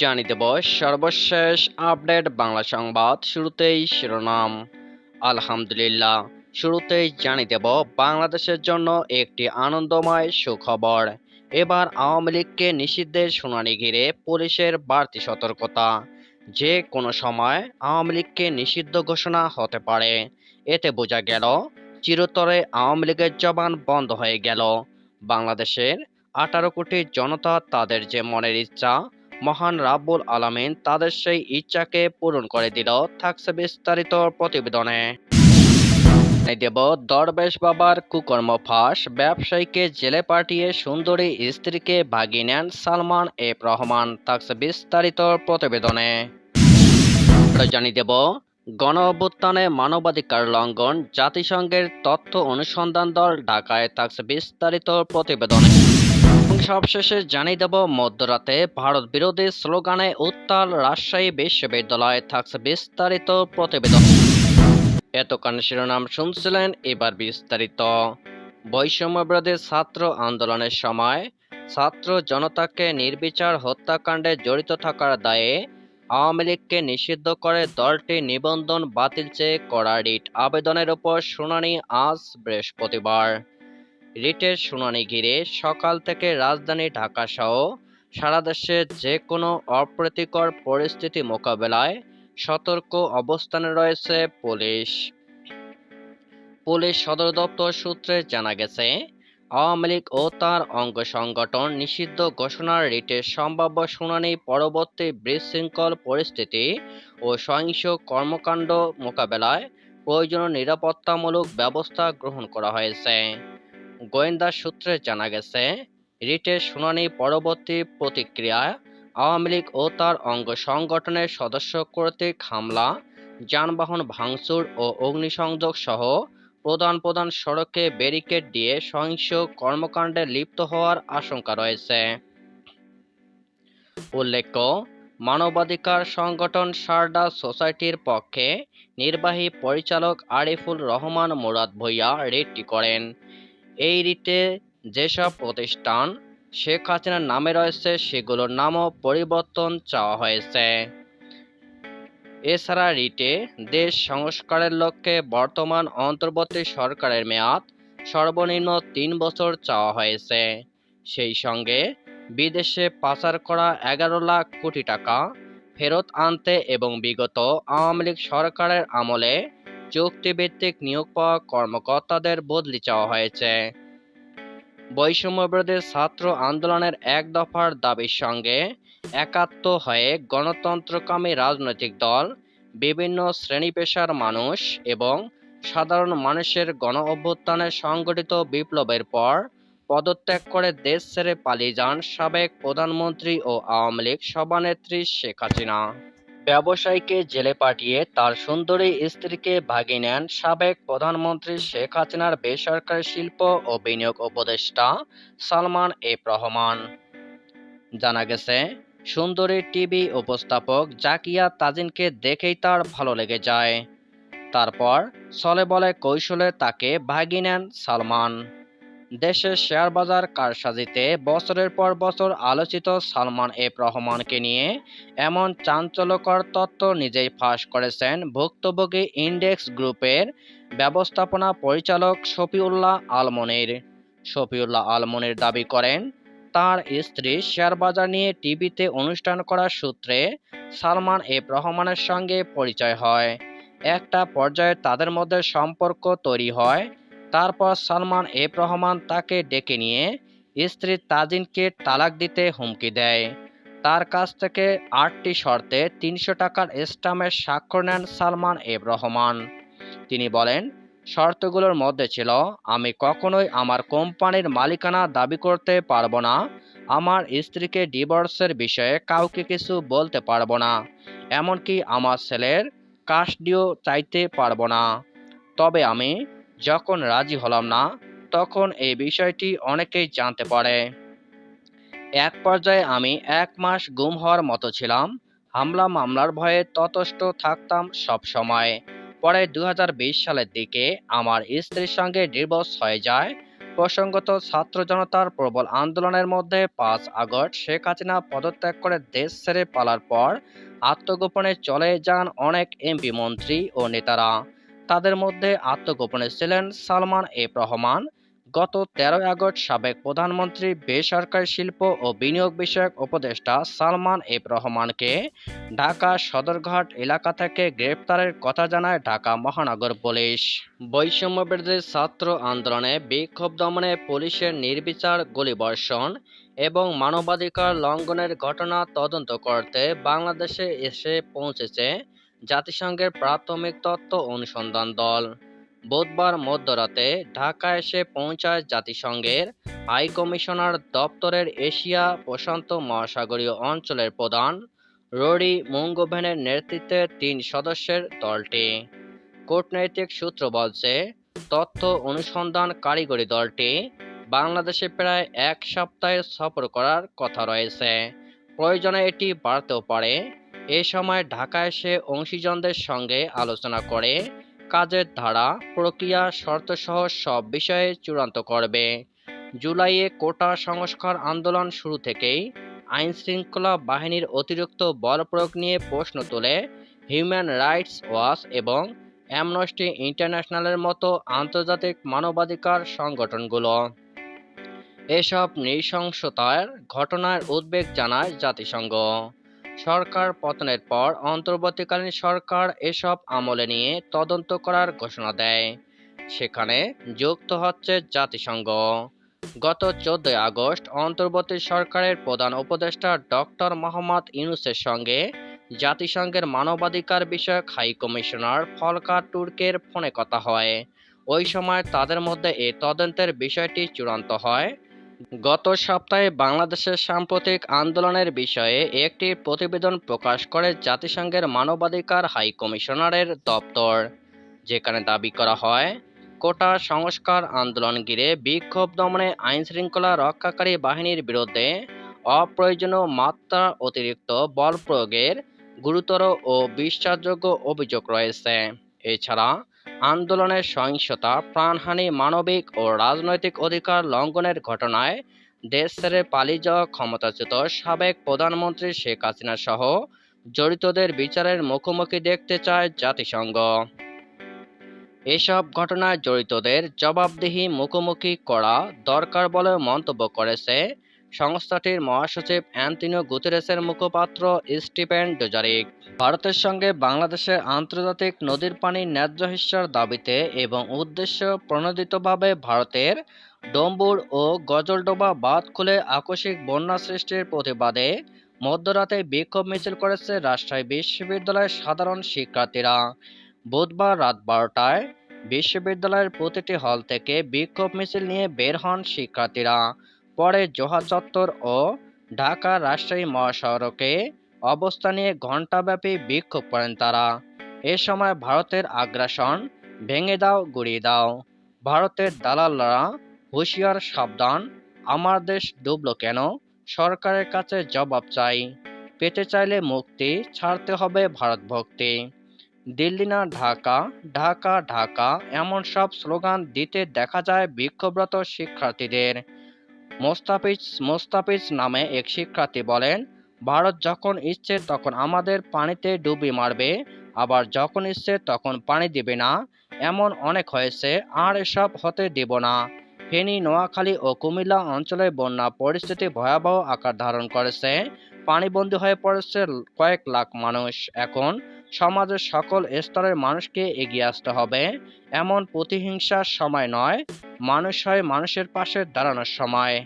জানিয়ে দেব সর্বশেষ আপডেট বাংলা সংবাদ শুরুতেই শিরোনাম। আলহামদুলিল্লাহ, শুরুতেই জানিয়ে দেব বাংলাদেশের জন্য একটি আনন্দময় সুখবর। এবার আওয়ামী লীগকে নিষিদ্ধের শুনানি ঘিরে পুলিশের বাড়তি সতর্কতা। যে কোনো সময় আওয়ামী লীগকে নিষিদ্ধ ঘোষণা হতে পারে। এতে বোঝা গেল, চিরতরে আওয়ামী লীগের জবান বন্ধ হয়ে গেল। বাংলাদেশের আঠারো কোটি জনতা তাদের যে মনের ইচ্ছা মহান রাব্বুল আলামিন তাদের সেই ইচ্ছাকে পূরণ করে দিল, থাকছে বিস্তারিত প্রতিবেদনে। দেব, দরবেশ বাবার কুকর্ম ফাঁস, ব্যবসায়ীকে জেলে পাঠিয়ে সুন্দরী স্ত্রীকে ভাগিয়ে নেন সালমান এফ রহমান, থাকছে বিস্তারিত প্রতিবেদনে। জানিয়ে দেব, গণ অভ্যুত্থানে মানবাধিকার লঙ্ঘন, জাতিসংঘের তথ্য অনুসন্ধান দল ঢাকায়, থাকছে বিস্তারিত প্রতিবেদনে। সবশেষে জানিয়ে দেব, মধ্যরাতে ভারত বিরোধী স্লোগানে উত্তাল রাজশাহী বিশ্ববিদ্যালয়ে থাকছে বিস্তারিত প্রতিবেদন। এতক্ষণ শিরোনাম শুনছিলেন এবার বিস্তারিত। বৈষম্য বিরোধী ছাত্র আন্দোলনের সময় ছাত্র জনতাকে নির্বিচার হত্যাকাণ্ডে জড়িত থাকার দায়ে আওয়ামী লীগকে নিষিদ্ধ করে দলটি নিবন্ধন বাতিল চেয়ে করা রিট আবেদনের উপর শুনানি আজ বৃহস্পতিবার। রিটের শুনানি ঘিরে সকাল থেকে রাজধানী ঢাকা সহ সারা দেশে যে কোনো অপ্রীতিকর পরিস্থিতি মোকাবেলায় সতর্ক অবস্থানে রয়েছে পুলিশ। পুলিশ সদর দপ্তর সূত্রে জানা গেছে, আওয়ামী লীগ ও তার অঙ্গ সংগঠন নিষিদ্ধ ঘোষণার রিটের সম্ভাব্য শুনানি পরবর্তী বিশৃঙ্খল পরিস্থিতি ও সহিংস কর্মকাণ্ড মোকাবেলায় প্রয়োজনীয় নিরাপত্তামূলক ব্যবস্থা গ্রহণ করা হয়েছে। গোয়েন্দা সূত্রে জানা গেছে, রিটের শুনানি পরবর্তী প্রতিক্রিয়া আওয়ামী লীগ ও তার অঙ্গ সংগঠনের সদস্য কর্তৃক হামলা, যানবাহন ভাঙচুর ও অগ্নিসংযোগ সহ প্রধান প্রধান সড়কে ব্যারিকেড দিয়ে সহিংস কর্মকাণ্ডে লিপ্ত হওয়ার আশঙ্কা রয়েছে। উল্লেখ্য, মানবাধিকার সংগঠন সারদা সোসাইটির পক্ষে নির্বাহী পরিচালক আরিফুল রহমান মুরাদ ভূঁইয়া রিটটি করেন। এই রিটে যেসব প্রতিষ্ঠান শেখ হাসিনার নামে রয়েছে, সেগুলোর নামও পরিবর্তন চাওয়া হয়েছে। এছাড়া রিটে দেশ সংস্কারের লক্ষ্যে বর্তমান অন্তর্বর্তী সরকারের মেয়াদ সর্বনিম্ন তিন বছর চাওয়া হয়েছে। সেই সঙ্গে বিদেশে পাচার করা এগারো লাখ কোটি টাকা ফেরত আনতে এবং বিগত আওয়ামী লীগ সরকারের আমলে চুক্তিভিত্তিক নিয়োগ পাওয়া কর্মকর্তাদের বদলি চাওয়া হয়েছে। বৈষম্য বিরোধী ছাত্র আন্দোলনের এক দফার দাবির সঙ্গে একাত্ম হয়ে গণতন্ত্রকামী রাজনৈতিক দল, বিভিন্ন শ্রেণি পেশার মানুষ এবং সাধারণ মানুষের গণ অভ্যুত্থানের সংগঠিত বিপ্লবের পর পদত্যাগ করে দেশ ছেড়ে পালিয়ে যান সাবেক প্রধানমন্ত্রী ও আওয়ামী লীগ সভানেত্রী শেখ হাসিনা। ব্যবসায়ীকে জেলে পাঠিয়ে তার সুন্দরী স্ত্রীকে ভাগিয়ে নেন সাবেক প্রধানমন্ত্রী শেখ হাসিনার বেসরকারি শিল্প ও বিনিয়োগ উপদেষ্টা সালমান এফ রহমান। জানা গেছে, সুন্দরী টিভি উপস্থাপক জাকিয়া তাজিনকে দেখেই তার ভালো লেগে যায়। তারপর ছলে বলে কৌশলে তাকে ভাগিয়ে নেন সালমান। দেশের শেয়ার বাজার কারসাজিতে বছরের পর বছর আলোচিত সালমান এফ রহমানকে নিয়ে এমন চাঞ্চল্যকর তথ্য নিজেই ফাঁস করেছেন ভুক্তভোগী ইন্ডেক্স গ্রুপের ব্যবস্থাপনা পরিচালক শফিউল্লাহ আলমনির। শফিউল্লাহ আলমনির দাবি করেন, তার স্ত্রী শেয়ার বাজার নিয়ে টিভিতে অনুষ্ঠান করার সূত্রে সালমান এফ রহমানের সঙ্গে পরিচয় হয়। একটা পর্যায়ে তাদের মধ্যে সম্পর্ক তৈরি হয় তারপর সালমান এফ রহমান তাকে ডেকে নিয়ে স্ত্রী তাজিনকে তালাক দিতে হুমকি দেয়। তার কাছ থেকে আটটি শর্তে তিনশো টাকার স্টামের স্বাক্ষর নেন সালমান এফ রহমান। তিনি বলেন, শর্তগুলোর মধ্যে ছিল, আমি কখনোই আমার কোম্পানির মালিকানা দাবি করতে পারব না, আমার স্ত্রীকে ডিভোর্সের বিষয়ে কাউকে কিছু বলতে পারব না, এমনকি আমার ছেলের কাস্ডিও চাইতে পারব না। তবে আমি যখন রাজি হলাম না, তখন এই বিষয়টি অনেকেই জানতে পারে। এক পর্যায়ে আমি এক মাস গুম হওয়ার মতো ছিলাম। হামলা মামলার ভয়ে ততষ্ট থাকতাম সব সময়। পরে দু হাজার বিশ সালের দিকে আমার স্ত্রীর সঙ্গে ডিভোর্স হয়ে যায়। প্রসঙ্গত ছাত্র জনতার প্রবল আন্দোলনের মধ্যে পাঁচ আগস্ট শেখ হাসিনা পদত্যাগ করে দেশ ছেড়ে পালার পর আত্মগোপনে চলে যান অনেক এমপি মন্ত্রী ও নেতারা। তাদের মধ্যে আত্মগোপনে ছিলেন সালমান এফ রহমান। গত তেরোই আগস্ট সাবেক প্রধানমন্ত্রী, বেসরকারি শিল্প ও বিনিয়োগ বিষয়ক উপদেষ্টা সালমান এফ রহমানকে ঢাকা সদরঘাট এলাকা থেকে গ্রেপ্তারের কথা জানায় ঢাকা মহানগর পুলিশ। বৈষম্য বিরোধী ছাত্র আন্দোলনে বিক্ষোভ দমনে পুলিশের নির্বিচার গুলিবর্ষণ এবং মানবাধিকার লঙ্ঘনের ঘটনা তদন্ত করতে বাংলাদেশে এসে পৌঁছেছে জাতিসংঘের প্রাথমিক তত্ত্ব অনুসন্ধান দল। বুধবার মধ্যরাতে ঢাকা এসে পৌঁছায় জাতিসংঘের হাই কমিশনার দপ্তরের এশিয়া প্রশান্ত মহাসাগরীয় অঞ্চলের প্রধান রোরি মুঙ্গোভেনের নেতৃত্বে তিন সদস্যের দলটি। কূটনৈতিক সূত্র বলছে, তথ্য অনুসন্ধান কারিগরি দলটি বাংলাদেশে প্রায় এক সপ্তাহের সফর করার কথা রয়েছে। প্রয়োজনে এটি বাড়তেও পারে। এ সময় ঢাকা এসে অংশীজনদের সঙ্গে আলোচনা করে কাজের ধারা, প্রক্রিয়া, শর্তসহ সব বিষয়ে চূড়ান্ত করবে। জুলাইয়ে কোটা সংস্কার আন্দোলন শুরু থেকেই আইন শৃঙ্খলা বাহিনীর অতিরিক্ত বল প্রয়োগ নিয়ে প্রশ্ন তোলে হিউম্যান রাইটস ওয়াচ এবং অ্যামনস্টি ইন্টারন্যাশনালের মতো আন্তর্জাতিক মানবাধিকার সংগঠনগুলো। এসব নৃশংসতার ঘটনার উদ্বেগ জানায় জাতিসংঘ। সরকার পতনের পর অন্তর্বর্তীকালীন সরকার এসব আমলে নিয়ে তদন্ত করার ঘোষণা দেয়। সেখানে যুক্ত হচ্ছে জাতিসংঘ। গত চোদ্দই আগস্ট অন্তর্বর্তী সরকারের প্রধান উপদেষ্টা ডক্টর মোহাম্মদ ইউনুসের সঙ্গে জাতিসংঘের মানবাধিকার বিষয়ক হাই কমিশনার ফলকা টুর্কের ফোনে কথা হয়। ওই সময় তাদের মধ্যে এই তদন্তের বিষয়টি চূড়ান্ত হয়। গত সপ্তাহে বাংলাদেশের সাম্প্রতিক আন্দোলনের বিষয়ে একটি প্রতিবেদন প্রকাশ করে জাতিসংঘের মানবাধিকার হাই কমিশনারের দপ্তর, যেখানে দাবি করা হয়, কোটা সংস্কার আন্দোলন ঘিরে বিক্ষোভ দমনে আইন শৃঙ্খলা রক্ষাকারী বাহিনীর বিরুদ্ধে অপ্রয়োজনীয় মাত্রা অতিরিক্ত বল প্রয়োগের গুরুতর ও বিশ্বাসযোগ্য অভিযোগ রয়েছে। এছাড়া আন্দোলনের সহিংসতা, প্রাণহানি, মানবিক ও রাজনৈতিক অধিকার লঙ্ঘনের ঘটনায় দেশ ছেড়ে পালিয়ে যাওয়া ক্ষমতাচ্যুত সাবেক প্রধানমন্ত্রী শেখ হাসিনা সহ জড়িতদের বিচারের মুখোমুখি দেখতে চায় জাতিসংঘ। এসব ঘটনায় জড়িতদের জবাবদিহি মুখোমুখি করা দরকার বলে মন্তব্য করেছে সংস্থাটির মহাসচিব অ্যান্টনিও গুতেরেসের মুখপাত্র স্টিফেন ডোজারিক। ভারতের সঙ্গে বাংলাদেশের আন্তর্জাতিক নদীর পানি ন্যায্য হিস্যার দাবিতে এবং উদ্দেশ্য প্রণোদিতভাবে ভারতের ডম্বুর ও গজলডোবা বাঁধ খুলে আকস্মিক বন্যা সৃষ্টির প্রতিবাদে মধ্যরাতে বিক্ষোভ মিছিল করেছে রাজশাহী বিশ্ববিদ্যালয়ের সাধারণ শিক্ষার্থীরা। বুধবার রাত বারোটায় বিশ্ববিদ্যালয়ের প্রতিটি হল থেকে বিক্ষোভ মিছিল নিয়ে বের হন শিক্ষার্থীরা। পরে জোহা চত্বর ও ঢাকা রাজশাহী মহাসড়কে অবস্থান নিয়ে ঘণ্টাব্যাপী বিক্ষোভ করেন তারা। এ সময় ভারতের আগ্রাসন ভেঙে দাও, গুড়িয়ে দাও। ভারতের দালালরা হুঁশিয়ার সাবধান, আমার দেশ ডুবলো কেন? সরকারের কাছে জবাব চাই। পেতে চাইলে মুক্তি ছাড়তে হবে ভারত ভক্তি দিল্লি না ঢাকা? ঢাকা ঢাকা। এমন সব স্লোগান দিতে দেখা যায় বিক্ষোভরত শিক্ষার্থীদের। মোস্তাফিজ মোস্তাফিজ নামে এক শিক্ষার্থী বলেন, ভারত যখন ইচ্ছে তখন আমাদের পানিতে ডুবি মারবে, আবার যখন ইচ্ছে তখন পানি দিবে না। এমন অনেক হয়েছে, আর এসব হতে দেব না। ফেনী, নোয়াখালী ও কুমিল্লা অঞ্চলে বন্যা পরিস্থিতি ভয়াবহ আকার ধারণ করেছে। পানিবন্দী হয়ে পড়েছে কয়েক লাখ মানুষ। এখন সমাজের সকল স্তরের মানুষকে এগিয়ে আসতে হবে। এমন প্রতিহিংসার সময় নয়, মানুষ হয় মানুষের পাশে দাঁড়ানোর সময়।